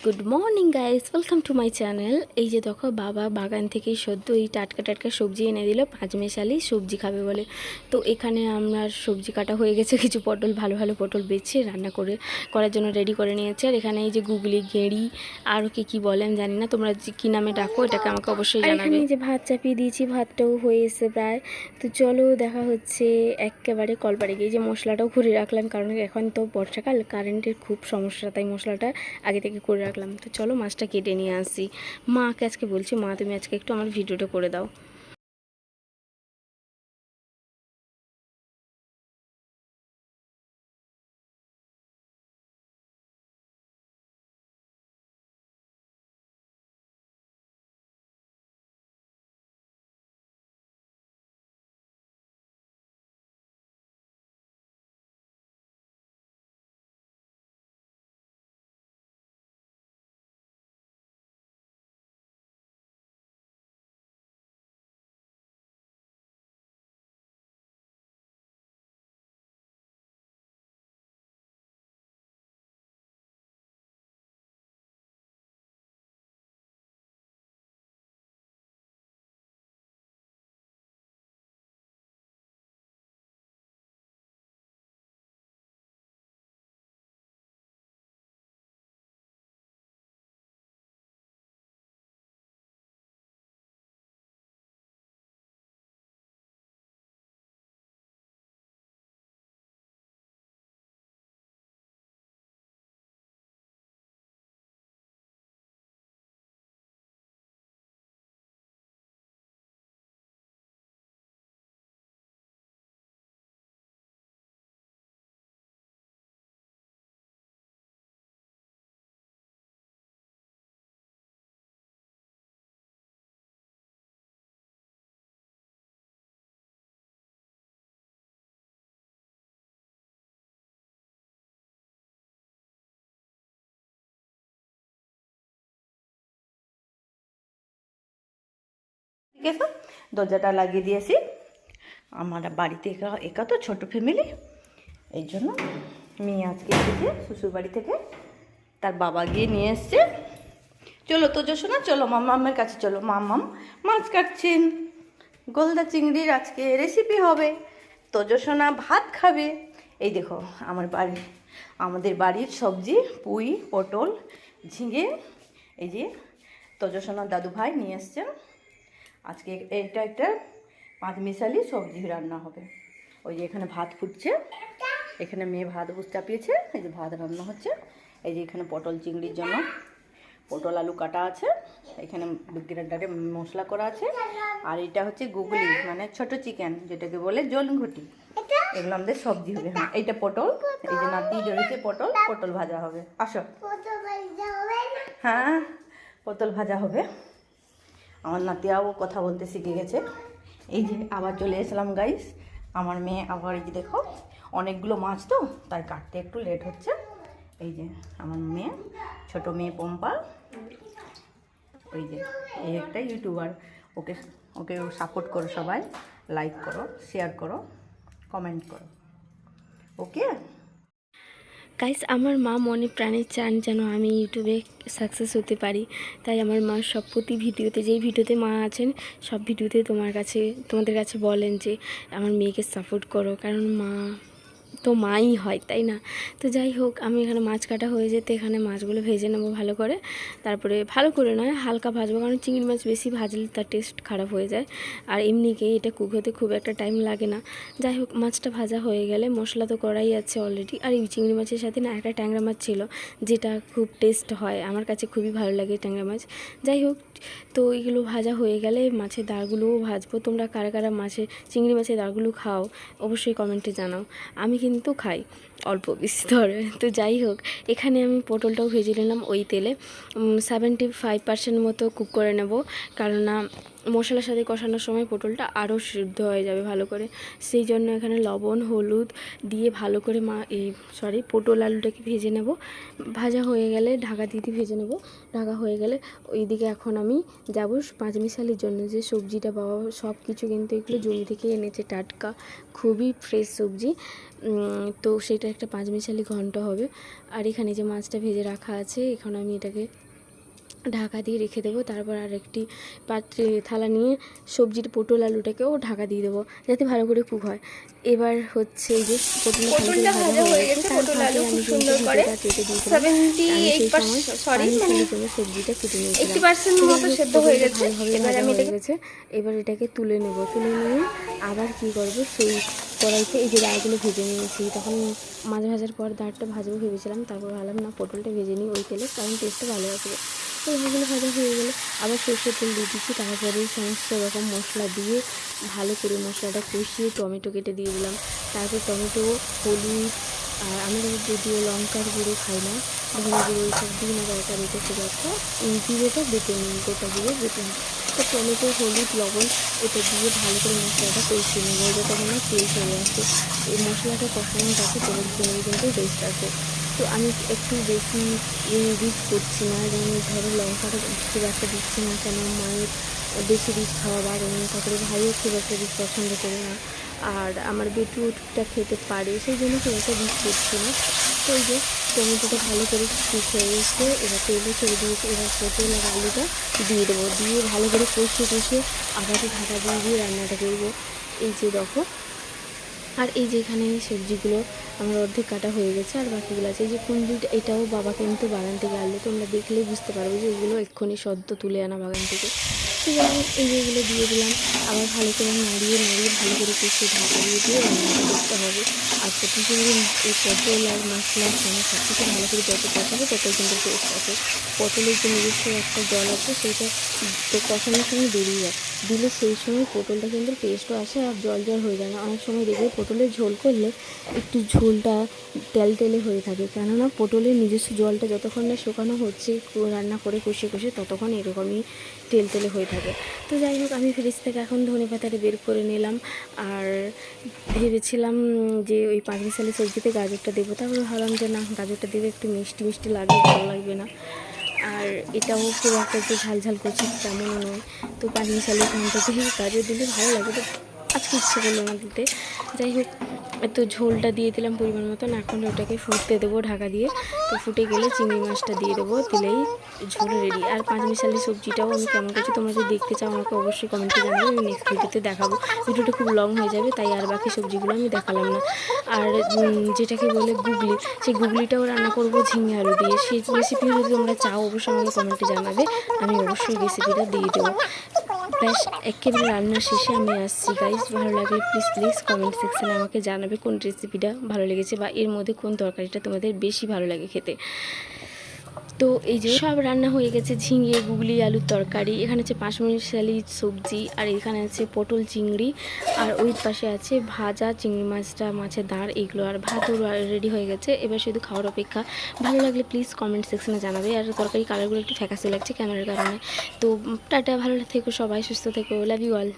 Good morning guys welcome to my channel এই যে দেখো বাবা বাগান থেকেই সদ্য এই টাটকা টাটকা সবজি এনে দিল পাঁচমেশালি সবজি খাবে বলে। তো এখানে আমার সবজি কাটা হয়ে গেছে কিছু পটল ভালো ভালো পটল বেছে রান্না করে করার জন্য রেডি করে নিয়েছে। আর এখানে এই যে গুগলি গেঁড়ি আরও কি কি বলেন জানি না তোমরা যে কী নামে ডাকো এটাকে আমাকে অবশ্যই জানাবে। এই যে ভাত চাপিয়ে দিয়েছি ভাতটাও হয়ে এসে প্রায়। তো চলো দেখা হচ্ছে একেবারে কলপাড়ে গিয়ে। এই যে মশলাটাও ঘুরে রাখলাম কারণ এখন তো বর্ষাকাল কারেন্টের খুব সমস্যা তাই মশলাটা আগে থেকে করে রাখলাম। তো চলো মাছটা কেটে নিয়ে আসি। মাকে আজকে বলছি, মা তুমি আজকে একটু আমার ভিডিওটা করে দাও। আছে? দরজাটা লাগিয়ে দিয়েছি। আমার বাড়িতে একা একা তো ছোটো ফ্যামিলি এই জন্য মেয়ে আজকে এসেছে শ্বশুর বাড়ি থেকে। তার বাবা গিয়ে নিয়ে এসছে। চলো তো যশোনা চলো মামামের কাছে চলো। মামাম মাছ কাটছেন। গলদা চিংড়ির আজকে রেসিপি হবে। তোজসোনা ভাত খাবে। এই দেখো, আমার বাড়ি, আমাদের বাড়ির সবজি, পুঁই, পটল, ঝিঙে, এই যে তোজসোনার দাদু ভাই নিয়ে এসছেন। আজকে এটা একটা পাঁচ মিশালি সবজি রান্না হবে। ওই যে এখানে ভাত ফুটছে। এখানে মেয়ে ভাত বুঝ চাপিয়েছে এই যে ভাত রান্না হচ্ছে। এই যে এখানে পটল চিংড়ির জন্য পটল আলু কাটা আছে। এখানে গ্রেন্ডারে মশলা করা আছে। আর এটা হচ্ছে গুগলি মানে ছোট চিকেন যেটাকে বলে জলঘুটি। এগুলো আমাদের সবজি হবে। হ্যাঁ এইটা পটল এই যে নাতি ধরেছে পটল পটল ভাজা হবে। আসো। হ্যাঁ পটল ভাজা হবে। আমার নাতিয়াও কথা বলতে শিখে গেছে। এই যে আবার চলে এসলাম গাইস আমার মেয়ে আবার এই যে দেখো, অনেকগুলো মাছ তো, তাই কাটতে একটু লেট হচ্ছে। এই যে আমার মেয়ে, ছোট মেয়ে পম্পা। ওই যে, এই একটা ইউটিউবার ওকে ওকে সাপোর্ট করো সবাই লাইক করো শেয়ার করো কমেন্ট করো। ওকে গাইস আমার মা মনে প্রাণে চান যেন আমি ইউটিউবে সাকসেস হতে পারি। তাই আমার মা সব প্রতি ভিডিওতে, যেই ভিডিওতে মা আছেন, সব ভিডিওতে তোমার কাছে, তোমাদের কাছে বলেন যে, আমার মেয়েকে সাপোর্ট করো। কারণ মা তো মাই হয়, তাই না? তো যাই হোক, আমি এখানে মাছ কাটা হয়ে যেতে এখানে মাছগুলো ভেজে নেব ভালো করে। তারপরে ভালো করে নয়, হালকা ভাজবো, কারণ চিংড়ি মাছ বেশি ভাজলে তার টেস্ট খারাপ হয়ে যায়। আর এমনিকে এটা কুক হতে খুব একটা টাইম লাগে না। যাই হোক, মাছটা ভাজা হয়ে গেলে মশলা তো করাই আছে অলরেডি আর এই চিংড়ি মাছের সাথে না একটা ট্যাংরা মাছ ছিল, যেটা খুব টেস্ট হয়। আমার কাছে খুবই ভালো লাগে ট্যাংরা মাছ। যাই হোক তো এগুলো ভাজা হয়ে গেলে মাছের দাঁড়গুলোও ভাজবো। তোমরা কারা কারা মাছের, চিংড়ি মাছের দাঁড়গুলো খাও, অবশ্যই কমেন্টে জানাও। আমি কিন্তু খাই। অল্প বেশি ধরে। তো যাই হোক, এখানে আমি পটলটাও ভেজে নিলাম ওই তেলে। সেভেন্টি ফাইভ পার্সেন্ট মতো কুক করে নেব। কেননা মশলার সাথে কষানোর সময় পটলটা আরও সিদ্ধ হয়ে যাবে ভালো করে। সেই জন্য এখানে লবণ, হলুদ দিয়ে ভালো করে মা, এই সরি পটল আলুটাকে ভেজে নেব। ভাজা হয়ে গেলে ঢাকা দিয়ে দিয়ে ভেজে নেব। ঢাকা হয়ে গেলে ওইদিকে এখন আমি যাব পাঁচমিশালির জন্য। যে সবজিটা বাবা সব কিছু কিন্তু এগুলো জমি থেকে এনেছে টাটকা, খুবই ফ্রেশ সবজি। তো সেটা একটা পাঁচমিশালি ঘন্ট হবে। আর এখানে যে মাছটা ভেজে রাখা আছে এখন আমি এটাকে ঢাকা দিয়ে রেখে দেবো। তারপর আর একটি পাত্রে থালা নিয়ে সবজির পটল আলুটাকেও ঢাকা দিয়ে দেবো যাতে ভালো করে কুক হয়। এবার হচ্ছে এই যে পটলটা ভাজা হয়ে গেছে পটল আলু খুব সুন্দর করে সরি মানে সবজিটা কেটে নিয়েছিলাম। এইটটি পার্সেন্ট মতো সেদ্ধ হয়ে গেছে। এবার আমি এটাকে এবার এটাকে তুলে নেব। তুলে নিয়ে আবার কি করব? সেই কড়াইতে এই যে ডালগুলো ভেজে নিয়েছি, তখন মাঝে ভাজার পর দাঁড়টা ভাজবো ভেবেছিলাম, তারপর ভাবলাম না পটলটা ভেজে নিই ওই তেলে, কারণ টেস্টটা ভালো আসবে। তো এগুলো ভাজা হয়ে গেলে, আবার সর্ষের তেল দিয়ে দিচ্ছি, তারপরে সমস্ত রকম মশলা দিয়ে ভালো করে মশলাটা কষিয়ে টমেটো কেটে দিয়ে দিলাম। তারপর টমেটো, হলুদ আর আমরা যদিও লঙ্কার গুঁড়ো খাই না, ধনে গুঁড়ো এইসব দিই না তরকারিতে খুব একটা জিরেটা বেটে নিই, গোটা জিরে বেটে নিই। তো টমেটো, হলুদ, লবণ এটা দিয়ে ভালো করে মশলাটা কষিয়ে নেব যতক্ষণ না তেল চলে আসে। এই মশলাটা কষানোর কাছে তেলের জন্য কিন্তু টেস্ট আছে তো আমি একটু বেশি রিচ করছি না যেমন ধরো লঙ্কাটা খুব একটা দিচ্ছি না কেন, মায়ের বেশি রিচ খাওয়া বারণ তারপরে ভাইও খুব একটা রিচ পছন্দ করে না। আর আমার বেটুটা খেতে পারে, সেই জন্য রিচ করছি না তো এই যে টমেটোটা ভালো করে কুক হয়ে গেছে, এবার তেলে ছেড়ে দিয়েছি এবার পটল আর আলুটা দিয়ে দেবো। দিয়ে ভালো করে কষিয়ে কষিয়ে আবার ঢাকা দিয়ে দিয়ে রান্নাটা করব। এই যে দেখো, আর এই যে এখানে এই সবজিগুলো আমার অর্ধেক কাটা হয়ে গেছে, আর বাকিগুলো আছে। এই যে কুন্দিটা এটাও বাবা কিন্তু বাগান থেকে আনলো, তোমরা দেখলেই বুঝতে পারবে যে এগুলো এক্ষুনি সদ্য তুলে আনা বাগান থেকে। তো যেমন এই যে এগুলো দিয়ে দিলাম। আবার ভালো করে নাড়িয়ে নাড়িয়ে ভালো করে কষিয়ে ঢাকা দিয়ে দিয়ে রান্নাটা করতে হবে। আর প্রতিদিন এই পটল আর মশলার সঙ্গে সব কিছু ভালো করে যত কষাবে তত কিন্তু টেস্ট আছে পটলের যে নিজস্ব একটা জল আছে সেইটা তো কষানোর সময় বেরিয়ে যায়। দিলে সেই সময় পটলটা কিন্তু টেস্টও আসে আর জল জল হয়ে যায় না। অনেক সময় দেখবে পটলের ঝোল করলে একটু ঝোলটা তেল তেলে হয়ে থাকে। কেননা পটলের নিজস্ব জলটা যতক্ষণ না শুকানো হচ্ছে রান্না করে কষে কষে ততক্ষণ এরকমই তেল তেলে হয়ে থাকে। তো যাই হোক, আমি ফ্রিজ থেকে এখন ধনে পাতাটা বের করে নিলাম। আর ভেবেছিলাম যে ওই পাঁচ মিশালি সবজিতে গাজরটা দেবো। তারপরে ভাবলাম যে না, গাজরটা দেবে একটু মিষ্টি মিষ্টি লাগবে ভালো লাগবে না। আর এটাও খুব একটা যে ঝাল ঝাল করছে তেমনও নয়। তো পাঁচ মিশালি ঘন্টাতে গাজর দিলে ভালো লাগে, তো আজকে ইচ্ছে করল না দিতে। যাই হোক একটু ঝোলটা দিয়ে দিলাম পরিমাণ মতন, এখন ওটাকে ফুটতে দেবো ঢাকা দিয়ে। তো ফুটে গেলে চিংড়ি মাছটা দিয়ে দেবো, দিলেই ঝোল রেডি আর পাঁচ মিশালি সবজিটাও আমি কেমন করছি, তোমরা যদি দেখতে চাও আমাকে অবশ্যই কমেন্টে জানাবে আমি নেক্সট ভিডিওতে দেখাবো। ভিডিওটা খুব লং হয়ে যাবে, তাই আর বাকি সবজিগুলো আমি দেখালাম না। আর যেটাকে বলে গুগলি, সেই গুগলিটাও রান্না করব ঝিঙে আলু দিয়ে। সেই রেসিপি যদি তোমরা চাও, অবশ্যই আমাকে কমেন্টে জানাবে, আমি অবশ্যই রেসিপিটা দিয়ে দেবো। ব্যাস একেবারে রান্নার শেষে আমি আসছি। গাইজ ভালো লাগলে প্লিজ প্লিজ কমেন্ট সেকশানে আমাকে জানাবে কোন রেসিপিটা ভালো লেগেছে বা এর মধ্যে কোন তরকারিটা তোমাদের বেশি ভালো লাগে খেতে। তো এই যে সব রান্না হয়ে গেছে, ঝিঙে, গুগলি, আলুর তরকারি, এখানে আছে পাঁচমিশালি সবজি, আর এখানে আছে পটল চিংড়ি, আর ওই পাশে আছে ভাজা চিংড়ি মাছটা, মাছের দাঁড়, এগুলো আর ভাতও রেডি হয়ে গেছে। এবার শুধু খাওয়ার অপেক্ষা। ভালো লাগলে প্লিজ কমেন্ট সেকশনে জানাবে। আর তরকারি কালারগুলো একটু ফ্যাকাসে লাগছে ক্যামেরার কারণে। তো, টাটা, ভালো থেকো সবাই, সুস্থ থেকো লাভ ইউ অল